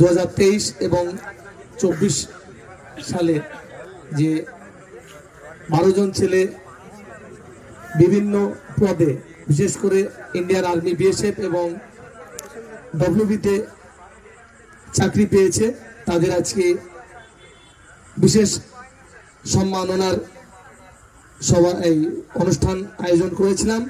দু হাজার তেইশ এবং চব্বিশ সালে যে বারো জন ছেলে বিভিন্ন পদে, বিশেষ করে ইন্ডিয়ান আর্মি, বিএসএফ এবং ডব্লিউবিতে চাকরি পেয়েছে। তাদের আজকে বিশেষ সম্মাননার সভা, এই অনুষ্ঠান আয়োজন করেছিলাম।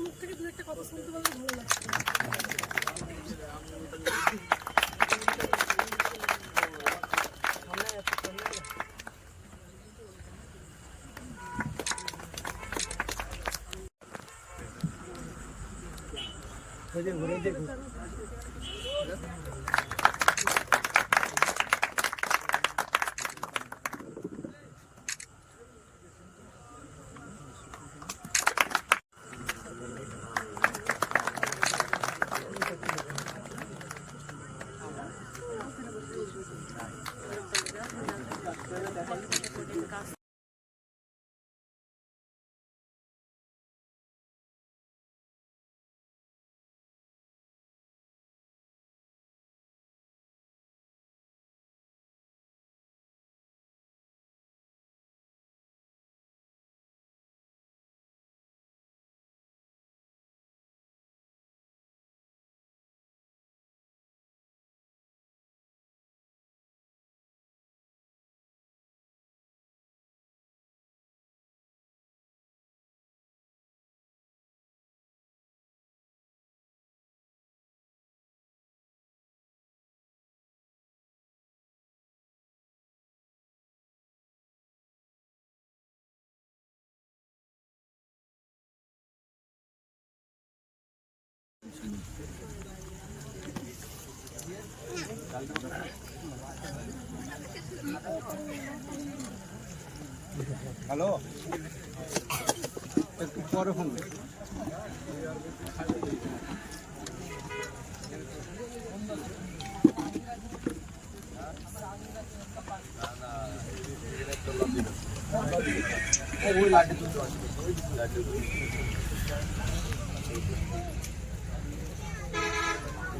মুখ থেকে দু একটা কথা শুনতে পারলে ভালো লাগছে। ঘুরে দেখুন হ্যালো? একটু পরে ফোন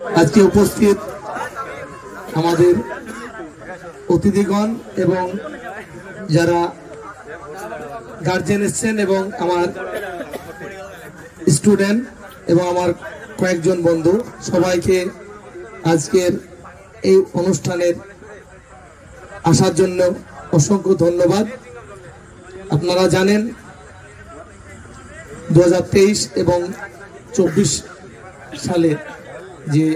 আজকে উপস্থিত আমাদের অতিথিগণ এবং যারা গার্জেন এসছেন এবং আমার স্টুডেন্ট এবং আমার কয়েকজন বন্ধু, সবাইকে আজকের এই অনুষ্ঠানের আসার জন্য অসংখ্য ধন্যবাদ। আপনারা জানেন দু হাজার তেইশ এবং চব্বিশ সালে যে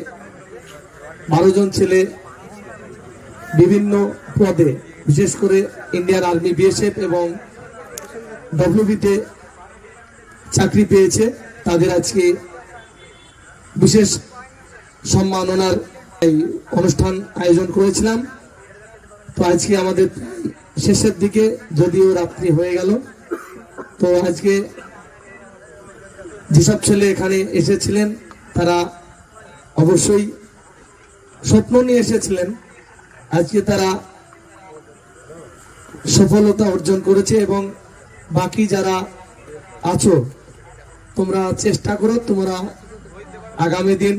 বারো জন ছেলে বিভিন্ন পদে, বিশেষ করে ইন্ডিয়ান আর্মি, বিএসএফ এবং ডব্লিউবিতে চাকরি পেয়েছে। তাদের আজকে বিশেষ সম্মাননার এই অনুষ্ঠান আয়োজন করেছিলাম। তো আজকে আমাদের শেষের দিকে, যদিও রাত্রি হয়ে গেল, তো আজকে যেসব ছেলে এখানে এসেছিলেন, তারা অবশ্যই স্বপ্ন নিয়ে এসেছিলেন। আজকে তারা সফলতা অর্জন করেছে এবং বাকি যারা আছো, তোমরা চেষ্টা করো, তোমরা আগামী দিন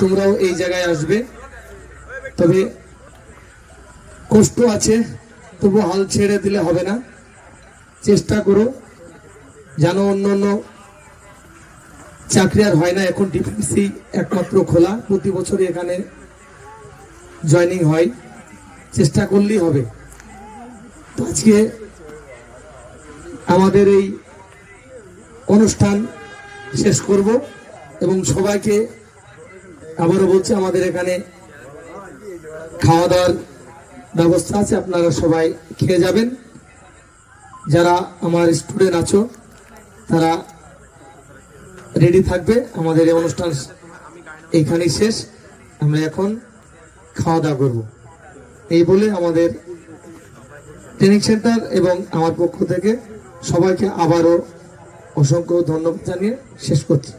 তোমরাও এই জায়গায় আসবে। তবে কষ্ট আছে তবু হাল ছেড়ে দিলে হবে না। চেষ্টা করো, যেন অন্য অন্য চাকরি আর হয় না, এখন ডিফেন্সি একমাত্র খোলা। প্রতি বছরই এখানে জয়নিং হয়। চেষ্টা করলেই হবে। তো আজকে আমাদের এই অনুষ্ঠান শেষ করব এবং সবাইকে আবারও বলছি, আমাদের এখানে খাওয়া দাওয়ার ব্যবস্থা আছে, আপনারা সবাই খেয়ে যাবেন। যারা আমার স্টুডেন্ট আছো, তারা রেডি থাকবে আমাদের এই অনুষ্ঠান এইখানেই শেষ। আমরা এখন খাওয়া দাওয়া করব। এই বলে আমাদের ট্রেনিং সেন্টার এবং আমার পক্ষ থেকে সবাইকে আবারও অসংখ্য ধন্যবাদ জানিয়ে শেষ করছি।